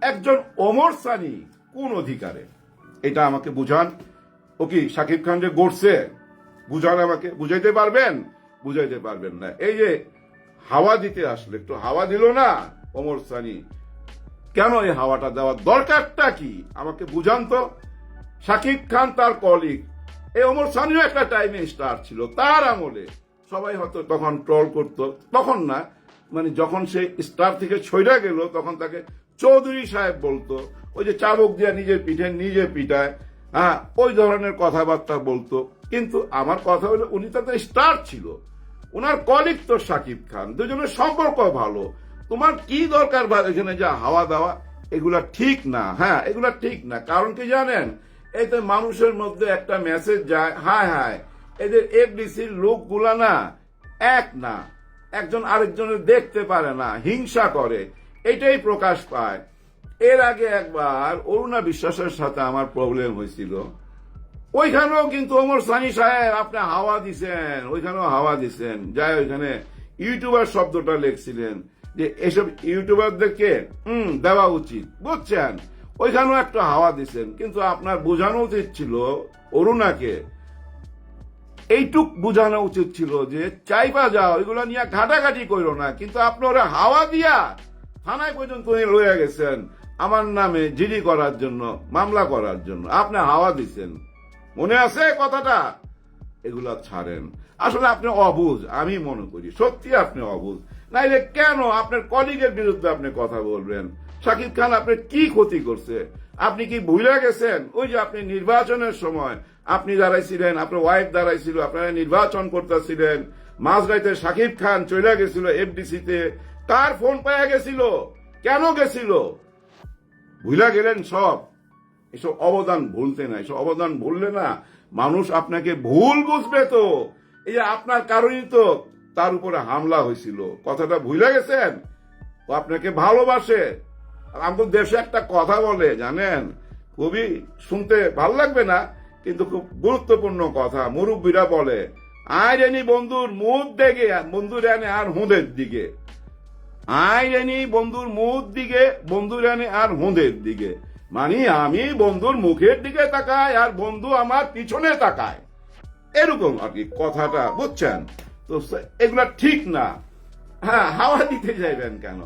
একজন অমর সানি কোন অধিকারে? এটা আমাকে বুঝান। ও কি শাকিব খান যে গড়ছে? বুঝান আমাকে। বুঝাইতে পারবেন? বুঝাইতে পারবেন না। এই যে হাওয়া দিতে আসলে, একটু হাওয়া দিল না অমর সানি। কেন এই হাওয়াটা দেওয়ার দরকারটা কি? আমাকে বুঝান তো। শাকিব খান তার কলিগ এই অমর সানিও একটা টাইমে স্টার ছিল। তার আমলে সবাই হয়তো তখন ট্রল করত। তখন না মানে যখন সে স্টার থেকে ছইরা গেল, তখন তাকে চৌধুরী সাহেব বলতো, ওই যে চাবুক দিয়ে নিজের পিঠে নিজে পিঠায় হ্যাঁ ওই ধরনের কথাবার্তা বলতো। কিন্তু আমার কথা হলো, উনি তো স্টার ছিল। ওনার কলিগ তো শাকিব খান, দুজনের সম্পর্ক ভালো। তোমার কি দরকার এখানে যা হাওয়া দাওয়া, এগুলা ঠিক না হ্যাঁ এগুলা ঠিক না। কারণ কি জানেন, এতে মানুষের মধ্যে একটা মেসেজ যায়, হায় হায়, এদের এফডিসির লোকগুলা না, এক না, একজন আরেকজনের দেখতে পারে না, হিংসা করে। এটাই প্রকাশ পায়। এর আগে একবার অরুণা বিশ্বাসের সাথে আমার প্রবলেম হয়েছিল। ওইখানেও কিন্তু ওমর সানি সাহেব, আপনি হাওয়া দিছেন, ওইখানেও হাওয়া দিছেন। যাই ওইখানে ইউটিউবার শব্দটা লিখছিলেন যে, এসব ইউটিউবারদেরকে হুম, দেওয়া উচিত। বুঝছেন? ওইখানেও একটা হাওয়া দিছেন। কিন্তু আপনার বোঝানো উচিত ছিল অরুণাকে। এইটুক বোঝানো উচিত ছিল যে চাইবা যাও, এগুলো নিয়ে ঘাটাঘাটি করো না। কিন্তু আপনি ওরা হাওয়া দিয়া থানায় পর্যন্ত নিয়ে লয়ে গেছেন। আমার নামে জিডি করার জন্য, মামলা করার জন্য। আপনি হাওয়া দিচ্ছেন মনে আছে কথাটা? এগুলা ছাড়েন। আসলে আপনি অবুঝ, আমি মনে করি। সত্যি আপনি অবুঝ। নাইলে কেন আপনার কলিগের বিরুদ্ধে আপনি কথা বলবেন? শাকিব খান, আপনার কি ক্ষতি করছে? আপনি কি ভুলে গেছেন? ওই যে আপনি নির্বাচনের সময় আপনি দাঁড়াইছিলেন, আপনার ওয়াইফ দাঁড়াইছিল, আপনারা নির্বাচন করতেছিলেন। মাঝরাইতে শাকিব খান চলে গেছিল এফডিসিতে কার ফোন পাওয়া গেছিল? কেন গেছিল? ভুলা গেলেন সব। এসব অবদান ভুলতে না এসব অবদান ভুললে না মানুষ আপনাকে ভুল বুঝবে তো। এই যে আপনার কারণেই তো তার উপরে হামলা হয়েছিল। কথাটা ভুলে গেছেন? ও আপনাকে ভালোবাসে। আমাদের দেশে একটা কথা বলে, জানেন? খুবই শুনতে ভালো লাগবে না, কিন্তু খুব গুরুত্বপূর্ণ কথা। মুরব্বীরা বলে আর জানি বন্ধুর মুখ দেখে, বন্ধুর আনে আর হুঁদের দিকে। আই জানি বন্ধুর মুখ দিকে, বন্ধু জানি আর হুঁদের দিকে। মানে আমি বন্ধুর মুখের দিকে তাকাই আর বন্ধু আমার পিছনে তাকায়। এরকম আর কি কথাটা, বুঝছেন? তো এগুলা ঠিক না। হ্যাঁ হাওয়া দিতে যাইবেন কেন?